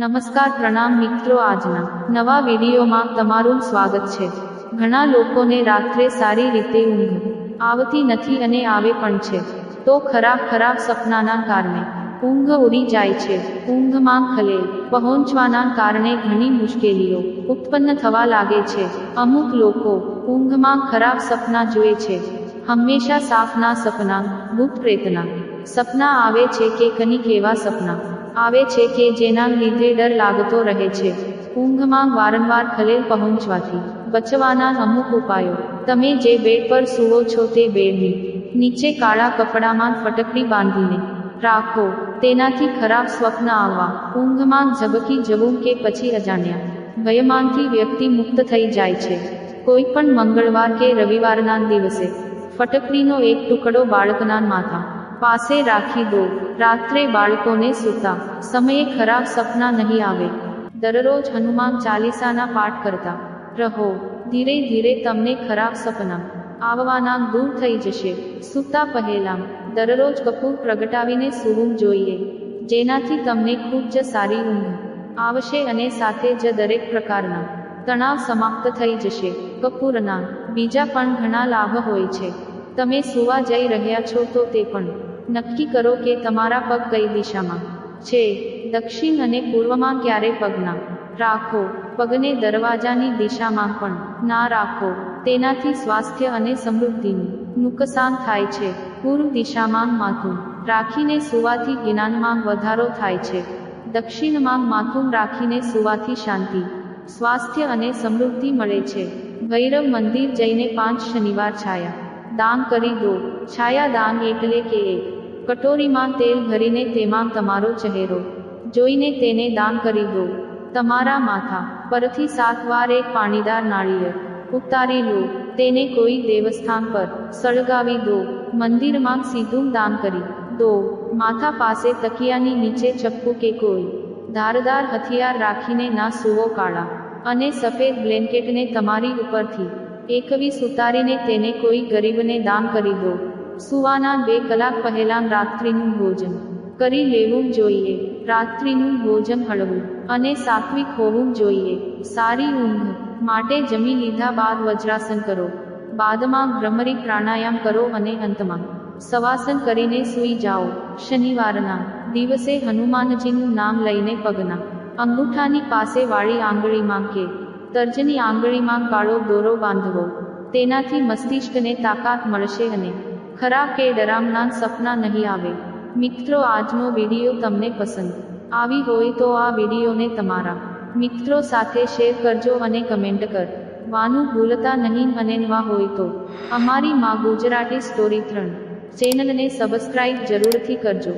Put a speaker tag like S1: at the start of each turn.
S1: નમસ્કાર પ્રણામ મિત્રો આજના નવા વિડીયોમાં તમારું સ્વાગત છે. ઘણા લોકોને રાત્રે સારી રીતે ઊંઘ આવતી નથી અને આવે પણ છે. તો ખરાબ ખરાબ સપનાના કારણે ઊંઘ ઉડી જાય છે. ઊંઘમાં ખલેલ પહોંચવાના કારણે ઘણી મુશ્કેલીઓ ઉત્પન્ન થવા લાગે છે. અમુક લોકો ઊંઘમાં ખરાબ સપના જુએ છે. હંમેશા સાફના સપના, ગુપ્ત પ્રેતના સપના આવે છે કે કનિક એવા સપના આવે છે કે જેના લીધે ડર લાગતો રહે છે. ઊંઘમાં વારંવાર ખલેલ પહોંચવાથી બચવાના અમુક ઉપાયો. તમે જે બેડ પર સૂવો છો તે બેડની નીચે કાળા કપડામાં ફટકડી બાંધીને રાખો. તેનાથી ખરાબ સ્વપ્ન આવવા, ઊંઘમાં ઝબકી જવું કે પછી અજાણ્યા ભયમાનથી વ્યક્તિ મુક્ત થઈ જાય છે. કોઈ પણ મંગળવાર કે રવિવારના દિવસે ફટકડીનો એક ટુકડો બાળકના માથા પાસે રાખી દો. રાત્રે બાળકોને સૂતા. સમયે ખરાબ સપના નહીં આવે. દરરોજ હનુમાન ચાલીસાના પાઠ કરતા. રહો. ધીરે ધીરે તમને ખરાબ સપના આવવાના દૂર થઈ જશે. સૂતા પહેલા દરરોજ કપૂર પ્રગટાવીને સૂવું જોઈએ. જેનાથી તમને ખૂબ જ સારી ઊંઘ આવશે અને સાથે જ દરેક પ્રકારના તણાવ સમાપ્ત થઈ જશે. કપૂરના બીજા પણ ઘણા લાભ હોય છે. તમે સુવા જઈ રહ્યા છો તો તે પણ નક્કી કરો કે તમારા પગ કઈ દિશામાં છે? દક્ષિણ અને પૂર્વમાં ક્યારે પગના? રાખો. પગને દરવાજાની દિશામાં પણ. ના રાખો. તેનાથી સ્વાસ્થ્ય અને સમૃદ્ધિનું નુકસાન થાય છે. પૂર્વ દિશામાં માથું રાખીને સુવાથી જ્ઞાનમાં વધારો થાય છે. દક્ષિણમાં માથું રાખીને સુવાથી શાંતિ, સ્વાસ્થ્ય અને સમૃદ્ધિ મળે છે. ભૈરવ મંદિર જઈને પાંચ શનિવાર છાયા. દાન કરી દો. છાયા દાન એટલે કે એક. કટોરીમાં તેલ ભરીને તેમાં તમારો ચહેરો. જોઈને તેને દાન કરી દો. તમારા માથા પરથી સાત વાર એક પાણીદાર નાળિયેર ઉતારી લો. તેને કોઈ દેવસ્થાન પર સળગાવી દો. મંદિરમાં સીધું દાન કરી દો. માથા પાસે તકિયાની નીચે ચપ્પુ કે કોઈ ધારદાર હથિયાર રાખીને ના સુવો કાળા અને સફેદ બ્લેન્કેટને તમારી ઉપરથી એકવીસ ઉતારીને તેને કોઈ ગરીબને દાન કરી દો. સુવાના બે કલાક પહેલા રાત્રિનું ભોજન કરી લેવું જોઈએ. રાત્રિનું ભોજન હળવું અને સાત્વિક હોવું જોઈએ. સારી ઊંઘ માટે જમી લીધા બાદ વજ્રાસન કરો. બાદમાં ભ્રમરી પ્રાણાયામ કરો અને અંતમાં સવાસન કરીને સૂઈ જાઓ. શનિવારના દિવસે હનુમાનજીનું નામ લઈને પગના અંગૂઠાની પાસે વાળી આંગળીમાં કે તર્જની આંગળીમાં કાળો દોરો બાંધવો. તેનાથી મસ્તિષ્કને તાકાત મળશે અને ખરાબ કે ડરામના સપના નહીં આવે. મિત્રો, આજનો વીડિયો તમને પસંદ આવી હોય તો આ વિડીયોને તમારા મિત્રો સાથે શેર કરજો અને કમેન્ટ કર. વાનું ભૂલતા નહીં અને નવા હોય તો અમારી માં ગુજરાતી સ્ટોરી ત્રણ ચેનલને સબસ્ક્રાઇબ જરૂરથી કરજો.